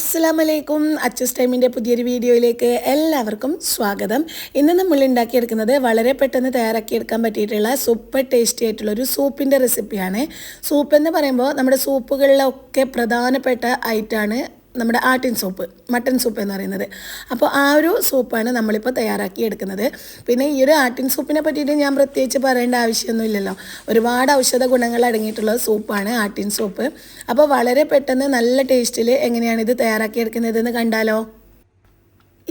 അസ്സലാമലൈക്കും. അച്ചസ് ടൈമിന്റെ പുതിയൊരു വീഡിയോയിലേക്ക് എല്ലാവർക്കും സ്വാഗതം. ഇന്ന് നമ്മൾ ഉണ്ടാക്കിയെടുക്കുന്നത് വളരെ പെട്ടെന്ന് തയ്യാറാക്കിയെടുക്കാൻ പറ്റിയിട്ടുള്ള സൂപ്പർ ടേസ്റ്റി ആയിട്ടുള്ള ഒരു സൂപ്പിന്റെ റെസിപ്പിയാണ് സൂപ്പ് എന്ന് പറയുമ്പോൾ നമ്മുടെ സൂപ്പുകളിലൊക്കെ പ്രധാനപ്പെട്ട ഐറ്റമാണ് നമ്മുടെ ആട്ടിൻ സൂപ്പ് മട്ടൻ സൂപ്പ് എന്ന് പറയുന്നത്. അപ്പോൾ ആ ഒരു സൂപ്പാണ് നമ്മളിപ്പോൾ തയ്യാറാക്കി എടുക്കുന്നത്. പിന്നെ ഈ ഒരു ആട്ടിൻ സൂപ്പിനെ പറ്റിയിട്ട് ഞാൻ പ്രത്യേകിച്ച് പറയേണ്ട ആവശ്യമൊന്നുമില്ലല്ലോ. ഒരുപാട് ഔഷധ ഗുണങ്ങൾ അടങ്ങിയിട്ടുള്ള സൂപ്പാണ് ആട്ടിൻ സൂപ്പ്. അപ്പോൾ വളരെ പെട്ടെന്ന് നല്ല ടേസ്റ്റിൽ എങ്ങനെയാണ് ഇത് തയ്യാറാക്കി എടുക്കുന്നതെന്ന് കണ്ടാലോ?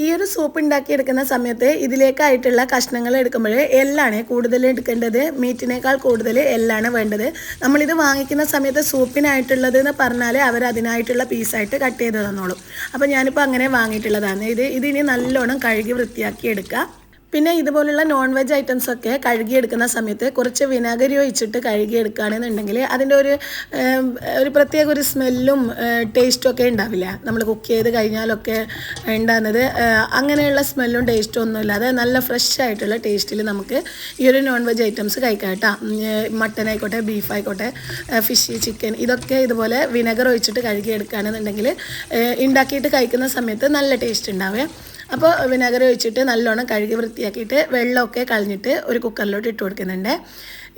ഈ ഒരു സൂപ്പ് ഉണ്ടാക്കിയെടുക്കുന്ന സമയത്ത് ഇതിലേക്കായിട്ടുള്ള കഷ്ണങ്ങൾ എടുക്കുമ്പോൾ എല്ലാണ് കൂടുതൽ എടുക്കേണ്ടത്. മീറ്റിനേക്കാൾ കൂടുതൽ എല്ലാണ് വേണ്ടത്. നമ്മളിത് വാങ്ങിക്കുന്ന സമയത്ത് സൂപ്പിനായിട്ടുള്ളത് എന്ന് പറഞ്ഞാൽ അവർ അതിനായിട്ടുള്ള പീസായിട്ട് കട്ട് ചെയ്ത് തന്നോളും. അപ്പോൾ ഞാനിപ്പോൾ അങ്ങനെ വാങ്ങിയിട്ടുള്ളതാണ്. ഇത് ഇതിനി നല്ലോണം കഴുകി വൃത്തിയാക്കി എടുക്കുക. പിന്നെ ഇതുപോലുള്ള നോൺ വെജ് ഐറ്റംസ് ഒക്കെ കഴുകിയെടുക്കുന്ന സമയത്ത് കുറച്ച് വിനാഗിരി ഒഴിച്ചിട്ട് കഴുകിയെടുക്കുകയാണെന്നുണ്ടെങ്കിൽ അതിന്റെ ഒരു ഒരു പ്രത്യേക ഒരു സ്മെല്ലും ടേസ്റ്റും ഒക്കെ ഉണ്ടാവില്ല. നമ്മൾ കുക്ക് ചെയ്ത് കഴിഞ്ഞാലൊക്കെ ഉണ്ടാകുന്നത് അങ്ങനെയുള്ള സ്മെല്ലും ടേസ്റ്റും ഒന്നും ഇല്ലാതെ നല്ല ഫ്രഷ് ആയിട്ടുള്ള ടേസ്റ്റിൽ നമുക്ക് ഈ ഒരു നോൺ വെജ് ഐറ്റംസ് കഴിക്കാം കേട്ടോ. മട്ടൻ ആയിക്കോട്ടെ ബീഫ് ആയിക്കോട്ടെ ഫിഷ് ചിക്കൻ ഇതൊക്കെ ഇതുപോലെ വിനെഗർ ഒഴിച്ചിട്ട് കഴുകിയെടുക്കുകയാണെന്നുണ്ടെങ്കിൽ ഉണ്ടാക്കിയിട്ട് കഴിക്കുന്ന സമയത്ത് നല്ല ടേസ്റ്റ് ഉണ്ടാവേ. അപ്പോൾ വിനാഗിരി ഒഴിച്ചിട്ട് നല്ലോണം കഴുകി വൃത്തിയാക്കിയിട്ട് വെള്ളമൊക്കെ കളഞ്ഞിട്ട് ഒരു കുക്കറിലോട്ട് ഇട്ട് കൊടുക്കുന്നുണ്ട്.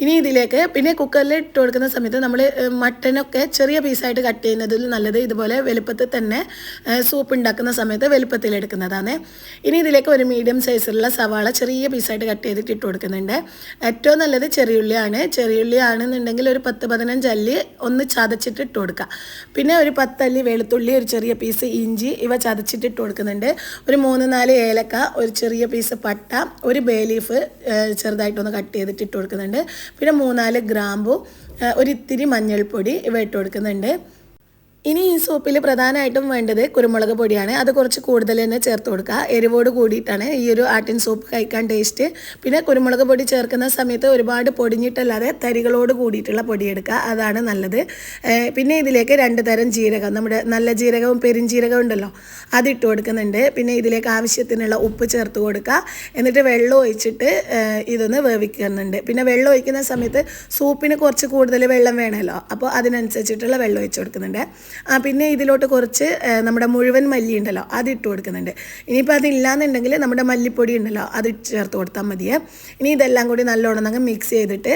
ഇനി ഇതിലേക്ക് പിന്നെ കുക്കറിൽ ഇട്ട് കൊടുക്കുന്ന സമയത്ത് നമ്മൾ മട്ടനൊക്കെ ചെറിയ പീസായിട്ട് കട്ട് ചെയ്യുന്നതിൽ നല്ലത് ഇതുപോലെ വലുപ്പത്തിൽ തന്നെ സൂപ്പ് ഉണ്ടാക്കുന്ന സമയത്ത് വലുപ്പത്തിൽ എടുക്കുന്നതാണ്. ഇനി ഇതിലേക്ക് ഒരു മീഡിയം സൈസിലുള്ള സവാള ചെറിയ പീസായിട്ട് കട്ട് ചെയ്തിട്ട് ഇട്ട് കൊടുക്കുന്നുണ്ട്. ഏറ്റവും നല്ലത് ചെറിയുള്ളിയാണ്. ചെറിയുള്ളി ആണെന്നുണ്ടെങ്കിൽ ഒരു പത്ത് പതിനഞ്ച് അല്ലി ഒന്ന് ചതച്ചിട്ട് ഇട്ട് കൊടുക്കുക പിന്നെ ഒരു പത്തല്ലി വെളുത്തുള്ളി ഒരു ചെറിയ പീസ് ഇഞ്ചി ഇവ ചതച്ചിട്ട് ഇട്ട് കൊടുക്കുന്നുണ്ട്. ഒരു മൂന്ന് നാല് ഏലക്ക ഒരു ചെറിയ പീസ് പട്ട ഒരു ബേ ലീഫ് ചെറുതായിട്ടൊന്ന് കട്ട് ചെയ്തിട്ട് ഇട്ട് കൊടുക്കുന്നുണ്ട്. പിന്നെ മൂന്നാൽ ഗ്രാമ്പു ഒരിത്തിരി മഞ്ഞൾപ്പൊടി ഇവ ഇട്ട് കൊടുക്കുന്നുണ്ട്. ഇനി ഈ സൂപ്പിൽ പ്രധാനമായിട്ടും വേണ്ടത് കുരുമുളക് പൊടിയാണ്. അത് കുറച്ച് കൂടുതൽ തന്നെ ചേർത്ത് കൊടുക്കുക. എരിവോട് കൂടിയിട്ടാണ് ഈ ഒരു ആട്ടിൻ സൂപ്പ് കഴിക്കാൻ ടേസ്റ്റ് പിന്നെ കുരുമുളക് പൊടി ചേർക്കുന്ന സമയത്ത് ഒരുപാട് പൊടിഞ്ഞിട്ടല്ലാതെ തരികളോട് കൂടിയിട്ടുള്ള പൊടി എടുക്കുക. അതാണ് നല്ലത്. പിന്നെ ഇതിലേക്ക് രണ്ട് തരം ജീരകം. നമ്മുടെ നല്ല ജീരകവും പെരിഞ്ജീരകവും ഉണ്ടല്ലോ അതിട്ട് കൊടുക്കുന്നുണ്ട്. പിന്നെ ഇതിലേക്ക് ആവശ്യത്തിനുള്ള ഉപ്പ് ചേർത്ത് കൊടുക്കുക. എന്നിട്ട് വെള്ളം ഒഴിച്ചിട്ട് ഇതൊന്ന് വേവിക്കുന്നുണ്ട്. പിന്നെ വെള്ളം ഒഴിക്കുന്ന സമയത്ത് സൂപ്പിന് കുറച്ച് കൂടുതൽ വെള്ളം വേണമല്ലോ. അപ്പോൾ അതിനനുസരിച്ചിട്ടുള്ള വെള്ളം ഒഴിച്ച് കൊടുക്കുന്നുണ്ട്. പിന്നെ ഇതിലോട്ട് കുറച്ച് നമ്മുടെ മുഴുവൻ മല്ലി ഉണ്ടല്ലോ അത് ഇട്ട് കൊടുക്കുന്നുണ്ട്. ഇനിയിപ്പോൾ അതില്ലാന്നുണ്ടെങ്കിൽ നമ്മുടെ മല്ലിപ്പൊടി ഉണ്ടല്ലോ അത് ചേർത്ത് കൊടുത്താൽ മതിയേ. ഇനി ഇതെല്ലാം കൂടി നല്ലോണം അങ്ങ് മിക്സ് ചെയ്തിട്ട്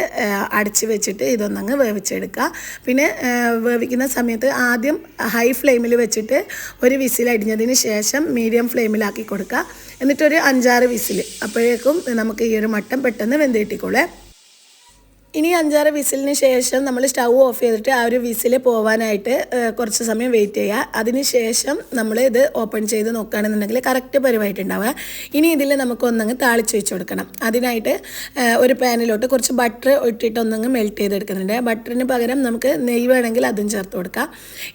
അടച്ച് വെച്ചിട്ട് ഇതൊന്നങ്ങ് വേവിച്ചെടുക്കുക. പിന്നെ വേവിക്കുന്ന സമയത്ത് ആദ്യം ഹൈ ഫ്ലെയിമിൽ വെച്ചിട്ട് ഒരു വിസിൽ അടിഞ്ഞതിന് ശേഷം മീഡിയം ഫ്ലെയിമിലാക്കി കൊടുക്കുക. എന്നിട്ടൊരു അഞ്ചാറ് വിസിൽ അപ്പോഴേക്കും നമുക്ക് ഈ ഒരു മട്ടൻ പെട്ടെന്ന് വെന്ത് കിട്ടിക്കോളേ. ഇനി അഞ്ചാറ് വിസിലിന് ശേഷം നമ്മൾ സ്റ്റൗ ഓഫ് ചെയ്തിട്ട് ആ ഒരു വിസിൽ പോവാനായിട്ട് കുറച്ച് സമയം വെയിറ്റ് ചെയ്യുക. അതിന് ശേഷം നമ്മൾ ഇത് ഓപ്പൺ ചെയ്ത് നോക്കുകയാണെന്നുണ്ടെങ്കിൽ കറക്റ്റ് പരിവായിട്ടുണ്ടാവുക. ഇനി ഇതിൽ നമുക്ക് ഒന്നങ്ങ് താളിച്ച് വെച്ച് കൊടുക്കണം. അതിനായിട്ട് ഒരു പാനിലോട്ട് കുറച്ച് ബട്ടർ ഇട്ടിട്ട് ഒന്നങ്ങ് മെൽറ്റ് ചെയ്തെടുക്കുന്നുണ്ട്. ബട്ടറിന് പകരം നമുക്ക് നെയ്യ് വേണമെങ്കിൽ അതും ചേർത്ത് കൊടുക്കാം.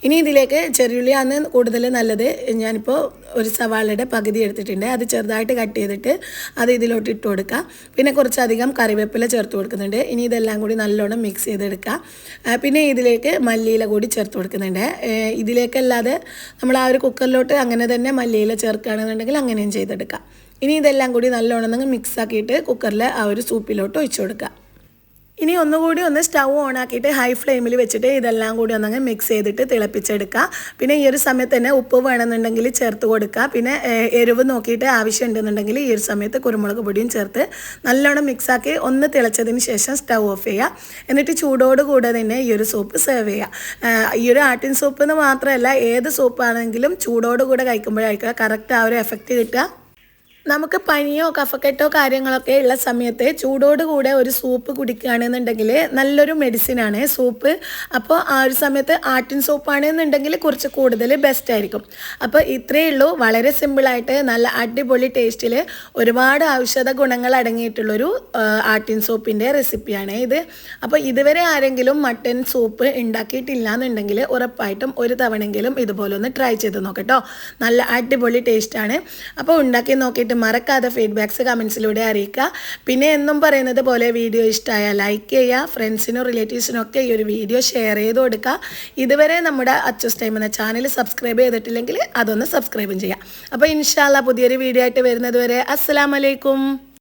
ഇനി ഇതിലേക്ക് ചെറിയുള്ളിയാണ് കൂടുതൽ നല്ലത്. ഞാനിപ്പോൾ ഒരു സവാളയുടെ പകുതി എടുത്തിട്ടുണ്ട്. അത് ചെറുതായിട്ട് കട്ട് ചെയ്തിട്ട് അത് ഇതിലോട്ട് ഇട്ട് കൊടുക്കുക പിന്നെ കുറച്ചധികം കറിവേപ്പില ചേർത്ത് കൊടുക്കുന്നുണ്ട്. ഇനി ഇതെല്ലാം കൂടി നല്ലോണം മിക്സ് ചെയ്തെടുക്കുക. പിന്നെ ഇതിലേക്ക് മല്ലിയില കൂടി ചേർത്ത് കൊടുക്കുന്നുണ്ട്. ഇതിലേക്കല്ലാതെ നമ്മൾ ആ ഒരു കുക്കറിലോട്ട് അങ്ങനെ തന്നെ മല്ലിയില ചേർക്കുകയാണെന്നുണ്ടെങ്കിൽ അങ്ങനെയും ചെയ്തെടുക്കാം ഇനി ഇതെല്ലാം കൂടി നല്ലോണം നിങ്ങൾ മിക്സ് ആക്കിയിട്ട് കുക്കറിൽ ആ ഒരു സൂപ്പിലോട്ട് ഒഴിച്ചു കൊടുക്കുക. ഇനി ഒന്നുകൂടി ഒന്ന് സ്റ്റൗ ഓൺ ആക്കിയിട്ട് ഹൈ ഫ്ലെയിമിൽ വെച്ചിട്ട് ഇതെല്ലാം കൂടി ഒന്നങ്ങ് മിക്സ് ചെയ്തിട്ട് തിളപ്പിച്ചെടുക്കുക പിന്നെ ഈ ഒരു സമയത്ത് തന്നെ ഉപ്പ് വേണമെന്നുണ്ടെങ്കിൽ ചേർത്ത് കൊടുക്കുക പിന്നെ എരിവ് നോക്കിയിട്ട് ആവശ്യം ഉണ്ടെന്നുണ്ടെങ്കിൽ ഈ ഒരു സമയത്ത് കുരുമുളക് പൊടിയും ചേർത്ത് നല്ലോണം മിക്സാക്കി ഒന്ന് തിളച്ചതിന് ശേഷം സ്റ്റൗ ഓഫ് ചെയ്യുക. എന്നിട്ട് ചൂടോട് കൂടെ തന്നെ ഈ ഒരു സൂപ്പ് സെർവ് ചെയ്യുക. ഈ ഒരു ആട്ടിൻ സൂപ്പ് എന്ന് മാത്രമല്ല ഏത് സൂപ്പാണെങ്കിലും ചൂടോട് കൂടെ കഴിക്കുമ്പോഴായിരിക്കും കറക്റ്റ് ആ ഒരു എഫക്റ്റ് കിട്ടുക. നമുക്ക് പനിയോ കഫക്കെട്ടോ കാര്യങ്ങളൊക്കെ ഉള്ള സമയത്ത് ചൂടോടുകൂടെ ഒരു സൂപ്പ് കുടിക്കുകയാണെന്നുണ്ടെങ്കിൽ നല്ലൊരു മെഡിസിനാണ് സൂപ്പ് അപ്പോൾ ആ ഒരു സമയത്ത് ആട്ടിൻ സൂപ്പാണെന്നുണ്ടെങ്കിൽ കുറച്ച് കൂടുതൽ ബെസ്റ്റ് ആയിരിക്കും. അപ്പോൾ ഇത്രയേ ഉള്ളൂ. വളരെ സിമ്പിളായിട്ട് നല്ല അടിപൊളി ടേസ്റ്റിൽ ഒരുപാട് ഔഷധ ഗുണങ്ങൾ അടങ്ങിയിട്ടുള്ളൊരു ആട്ടിൻ സൂപ്പിന്റെ റെസിപ്പിയാണ് ഇത്. അപ്പോൾ ഇതുവരെ ആരെങ്കിലും മട്ടൻ സൂപ്പ് ഉണ്ടാക്കിയിട്ടില്ല എന്നുണ്ടെങ്കിൽ ഉറപ്പായിട്ടും ഒരു തവണയെങ്കിലും ഇതുപോലെ ഒന്ന് ട്രൈ ചെയ്ത് നോക്കട്ടോ നല്ല അടിപൊളി ടേസ്റ്റാണ് അപ്പോൾ ഉണ്ടാക്കി നോക്കിയിട്ട് മറക്കാതെ ഫീഡ്ബാക്ക്സ് കമൻസിലൂടെ അറിയിക്കുക. പിന്നെ എന്നും പറയുന്നത് പോലെ വീഡിയോ ഇഷ്ടമായാൽ ലൈക്ക് ചെയ്യുക ഫ്രണ്ട്സിനും റിലേറ്റീവ്സിനും ഒക്കെ ഈ ഒരു വീഡിയോ ഷെയർ ചെയ്ത് കൊടുക്കുക. ഇതുവരെ നമ്മുടെ അച്ചസ് ടൈം എന്ന ചാനൽ സബ്സ്ക്രൈബ് ചെയ്തിട്ടില്ലെങ്കിൽ അതൊന്ന് സബ്സ്ക്രൈബും ചെയ്യാം. അപ്പോൾ ഇൻഷാല്ല പുതിയൊരു വീഡിയോ ആയിട്ട് വരുന്നത് വരെ അസ്സലാമലൈക്കും